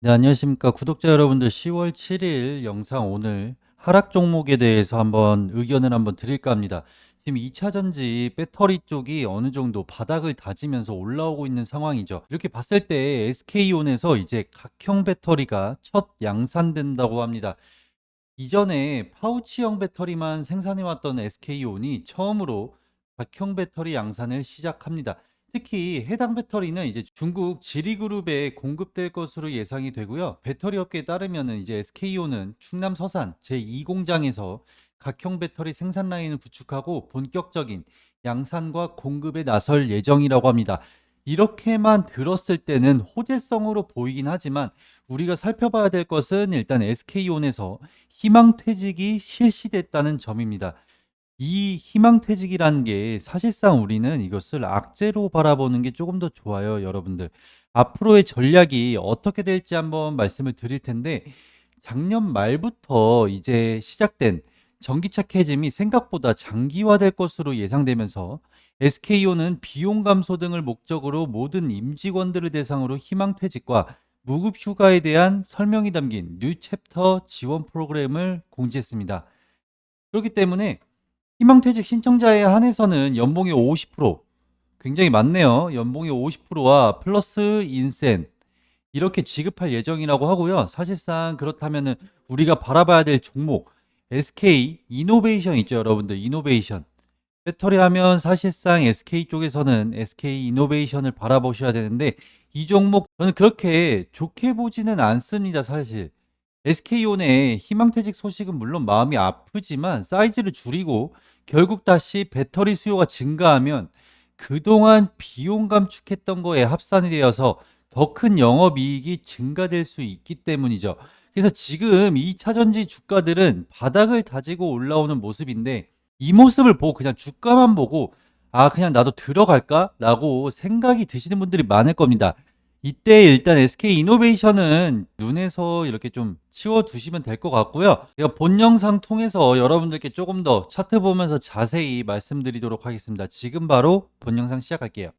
네, 안녕하십니까. 구독자 여러분들 10월 7일 영상 오늘 하락 종목에 대해서 한번 의견을 한번 드릴까 합니다. 지금 2차 전지 배터리 쪽이 어느 정도 바닥을 다지면서 올라오고 있는 상황이죠. 이렇게 봤을 때 SK온에서 이제 각형 배터리가 첫 양산된다고 합니다. 이전에 파우치형 배터리만 생산해왔던 SK온이 처음으로 각형 배터리 양산을 시작합니다. 특히 해당 배터리는 이제 중국 지리그룹에 공급될 것으로 예상이 되고요. 배터리 업계에 따르면은 이제 SK온은 충남 서산 제2공장에서 각형 배터리 생산 라인을 구축하고 본격적인 양산과 공급에 나설 예정이라고 합니다. 이렇게만 들었을 때는 호재성으로 보이긴 하지만 우리가 살펴봐야 될 것은 일단 SK온에서 희망퇴직이 실시됐다는 점입니다. 이 희망퇴직이라는 게 사실상 우리는 이것을 악재로 바라보는 게 조금 더 좋아요, 여러분들. 앞으로의 전략이 어떻게 될지 한번 말씀을 드릴 텐데, 작년 말부터 이제 시작된 전기차 캐즘이 생각보다 장기화될 것으로 예상되면서 SK온은 비용 감소 등을 목적으로 모든 임직원들을 대상으로 희망퇴직과 무급 휴가에 대한 설명이 담긴 뉴 챕터 지원 프로그램을 공지했습니다. 그렇기 때문에 희망퇴직 신청자에 한해서는 연봉이 50% 굉장히 많네요. 연봉이 50%와 플러스 인센 이렇게 지급할 예정이라고 하고요. 사실상 그렇다면은 우리가 바라봐야 될 종목 SK 이노베이션 있죠, 여러분들. 이노베이션. 배터리 하면 사실상 SK 쪽에서는 SK 이노베이션을 바라보셔야 되는데 이 종목 저는 그렇게 좋게 보지는 않습니다, 사실. SK온의 희망퇴직 소식은 물론 마음이 아프지만 사이즈를 줄이고 결국 다시 배터리 수요가 증가하면 그동안 비용 감축했던 거에 합산이 되어서 더 큰 영업이익이 증가될 수 있기 때문이죠. 그래서 지금 2차 전지 주가들은 바닥을 다지고 올라오는 모습인데 이 모습을 보고 그냥 주가만 보고 아, 그냥 나도 들어갈까? 라고 생각이 드시는 분들이 많을 겁니다. 이때 일단 SK 이노베이션은 눈에서 이렇게 좀 치워 두시면 될 것 같고요. 제가 본 영상 통해서 여러분들께 조금 더 차트 보면서 자세히 말씀드리도록 하겠습니다. 지금 바로 본 영상 시작할게요.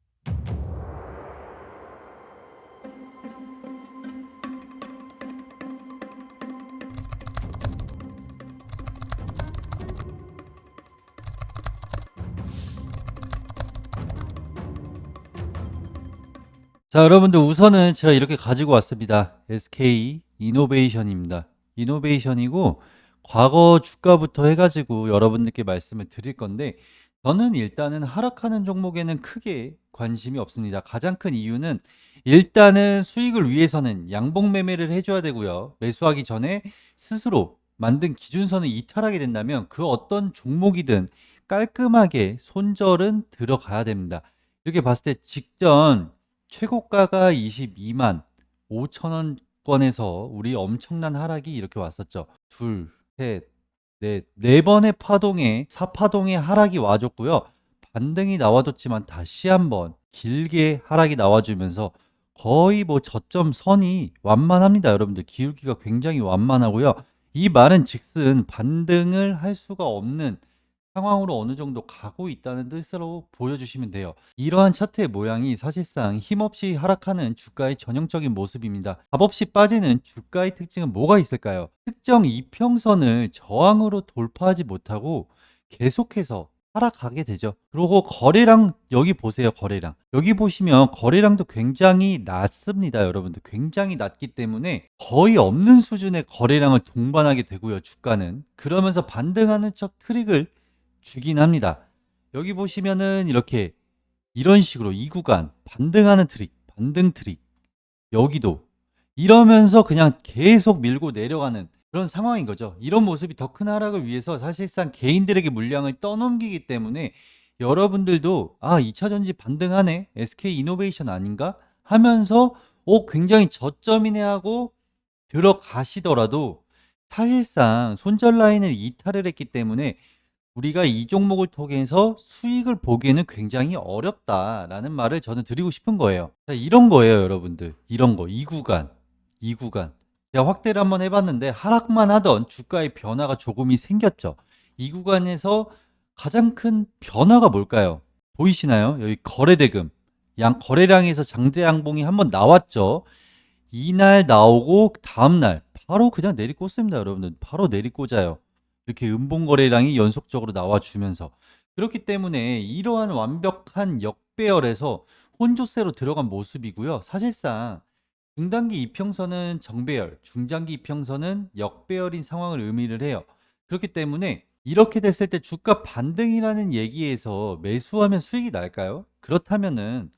자, 여러분들 우선은 제가 이렇게 가지고 왔습니다. SK 이노베이션입니다. 이노베이션이고 과거 주가부터 해가지고 여러분들께 말씀을 드릴 건데 저는 일단은 하락하는 종목에는 크게 관심이 없습니다. 가장 큰 이유는 일단은 수익을 위해서는 양봉 매매를 해줘야 되고요. 매수하기 전에 스스로 만든 기준선을 이탈하게 된다면 그 어떤 종목이든 깔끔하게 손절은 들어가야 됩니다. 이렇게 봤을 때 직전 최고가가 22만 5천 원권에서 우리 엄청난 하락이 이렇게 왔었죠. 둘, 셋, 넷, 네 번의 파동에 사파동의 하락이 와줬고요. 반등이 나와줬지만 다시 한번 길게 하락이 나와주면서 거의 뭐 저점 선이 완만합니다. 여러분들 기울기가 굉장히 완만하고요. 이 말은 즉슨 반등을 할 수가 없는 상황으로 어느 정도 가고 있다는 뜻으로 보여주시면 돼요. 이러한 차트의 모양이 사실상 힘없이 하락하는 주가의 전형적인 모습입니다. 값없이 빠지는 주가의 특징은 뭐가 있을까요? 특정 이평선을 저항으로 돌파하지 못하고 계속해서 하락하게 되죠. 그리고 거래량 여기 보세요. 거래량. 여기 보시면 거래량도 굉장히 낮습니다. 여러분들 굉장히 낮기 때문에 거의 없는 수준의 거래량을 동반하게 되고요. 주가는 그러면서 반등하는 척 트릭을 주긴 합니다. 여기 보시면은 이렇게 이런 식으로 이 구간 반등하는 트릭, 반등 트릭 여기도 이러면서 그냥 계속 밀고 내려가는 그런 상황인 거죠. 이런 모습이 더 큰 하락을 위해서 사실상 개인들에게 물량을 떠넘기기 때문에 여러분들도 아, 2차 전지 반등하네. SK 이노베이션 아닌가? 하면서 오, 굉장히 저점이네 하고 들어가시더라도 사실상 손절 라인을 이탈을 했기 때문에 우리가 이 종목을 통해서 수익을 보기에는 굉장히 어렵다라는 말을 저는 드리고 싶은 거예요. 자, 이런 거예요, 여러분들. 이런 거. 이 구간. 이 구간. 제가 확대를 한번 해봤는데 하락만 하던 주가의 변화가 조금이 생겼죠. 이 구간에서 가장 큰 변화가 뭘까요? 보이시나요? 여기 거래대금. 양 거래량에서 장대 양봉이 한번 나왔죠. 이날 나오고 다음날 바로 그냥 내리꽂습니다, 여러분들. 바로 내리꽂아요. 이렇게 음봉 거래량이 연속적으로 나와주면서 그렇기 때문에 이러한 완벽한 역배열에서 혼조세로 들어간 모습이고요. 사실상 중단기 이평선은 정배열, 중장기 이평선은 역배열인 상황을 의미를 해요. 그렇기 때문에 이렇게 됐을 때 주가 반등이라는 얘기에서 매수하면 수익이 날까요? 그렇다면은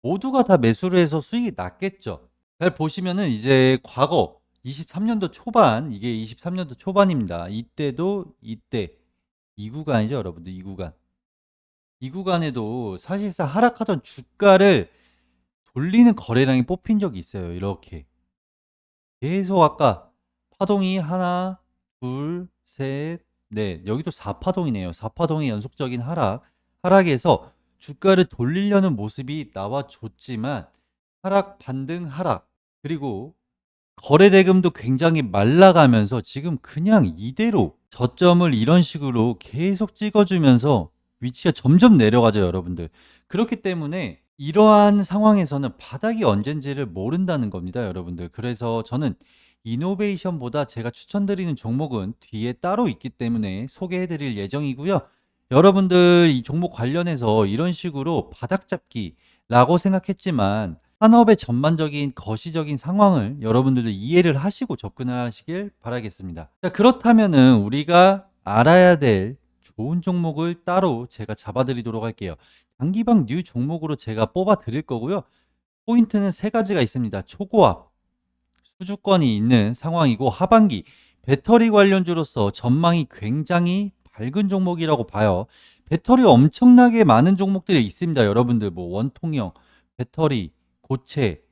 모두가 다 매수를 해서 수익이 났겠죠. 잘 보시면은 이제 과거 23년도 초반, 이게 23년도 초반입니다. 이때도 이때 이 구간이죠, 여러분들. 이 구간. 이 구간에도 사실상 하락하던 주가를 돌리는 거래량이 뽑힌 적이 있어요. 이렇게. 계속 아까 파동이 하나, 둘, 셋, 넷. 여기도 4파동이네요. 4파동의 연속적인 하락. 하락에서 주가를 돌리려는 모습이 나와줬지만 하락, 반등, 하락. 그리고 거래 대금도 굉장히 말라가면서 지금 그냥 이대로 저점을 이런 식으로 계속 찍어주면서 위치가 점점 내려가죠, 여러분들. 그렇기 때문에 이러한 상황에서는 바닥이 언젠지를 모른다는 겁니다, 여러분들. 그래서 저는 이노베이션보다 제가 추천드리는 종목은 뒤에 따로 있기 때문에 소개해 드릴 예정이고요. 여러분들 이 종목 관련해서 이런 식으로 바닥 잡기라고 생각했지만 산업의 전반적인 거시적인 상황을 여러분들도 이해를 하시고 접근하시길 바라겠습니다. 자, 그렇다면은 우리가 알아야 될 좋은 종목을 따로 제가 잡아드리도록 할게요. 장기방 뉴 종목으로 제가 뽑아 드릴 거고요. 포인트는 세 가지가 있습니다. 초고압, 수주권이 있는 상황이고 하반기 배터리 관련주로서 전망이 굉장히 밝은 종목이라고 봐요. 배터리 엄청나게 많은 종목들이 있습니다. 여러분들 뭐 원통형, 배터리, 고체,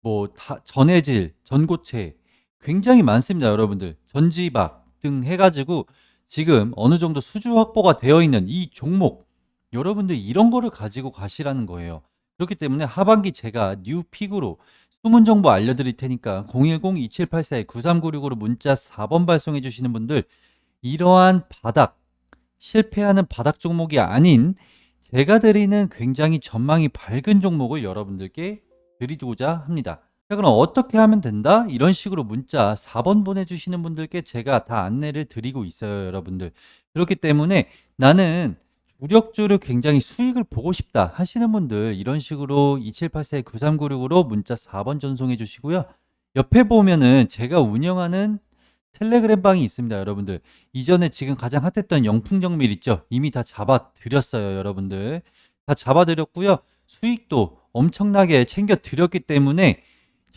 뭐 다, 전해질, 전고체 굉장히 많습니다. 여러분들 전지박 등 해가지고 지금 어느 정도 수주 확보가 되어 있는 이 종목 여러분들 이런 거를 가지고 가시라는 거예요. 그렇기 때문에 하반기 제가 뉴픽으로 숨은 정보 알려드릴 테니까 010-2784-9396으로 문자 4번 발송해 주시는 분들 이러한 바닥 실패하는 바닥 종목이 아닌 제가 드리는 굉장히 전망이 밝은 종목을 여러분들께 드리고자 합니다. 자, 그럼 어떻게 하면 된다? 이런 식으로 문자 4번 보내주시는 분들께 제가 다 안내를 드리고 있어요, 여러분들. 그렇기 때문에 나는 주력주를 굉장히 수익을 보고 싶다 하시는 분들 이런 식으로 2784-9396으로 문자 4번 전송해 주시고요. 옆에 보면은 제가 운영하는 텔레그램 방이 있습니다, 여러분들. 이전에 지금 가장 핫했던 영풍정밀 있죠? 이미 다 잡아드렸어요, 여러분들. 다 잡아드렸고요. 수익도 엄청나게 챙겨드렸기 때문에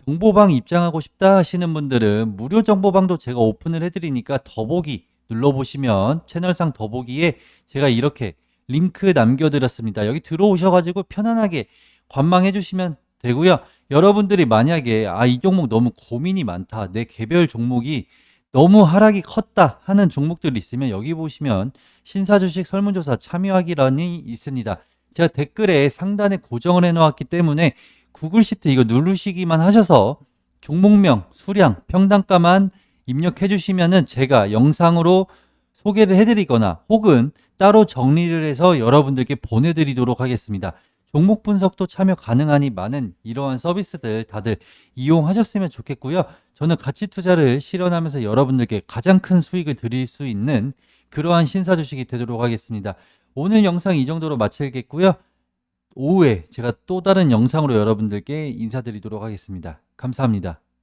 정보방 입장하고 싶다 하시는 분들은 무료 정보방도 제가 오픈을 해드리니까 더보기 눌러보시면 채널상 더보기에 제가 이렇게 링크 남겨드렸습니다. 여기 들어오셔가지고 편안하게 관망해 주시면 되고요. 여러분들이 만약에 아 이 종목 너무 고민이 많다. 내 개별 종목이 너무 하락이 컸다 하는 종목들이 있으면 여기 보시면 신사 주식 설문조사 참여하기란이 있습니다. 제가 댓글에 상단에 고정을 해놓았기 때문에 구글 시트 이거 누르시기만 하셔서 종목명, 수량, 평단가만 입력해 주시면은 제가 영상으로 소개를 해드리거나 혹은 따로 정리를 해서 여러분들께 보내드리도록 하겠습니다. 종목 분석도 참여 가능하니 많은 이러한 서비스들 다들 이용하셨으면 좋겠고요. 저는 가치 투자를 실현하면서 여러분들께 가장 큰 수익을 드릴 수 있는 그러한 신사 주식이 되도록 하겠습니다. 오늘 영상 이 정도로 마치겠고요. 오후에 제가 또 다른 영상으로 여러분들께 인사드리도록 하겠습니다. 감사합니다.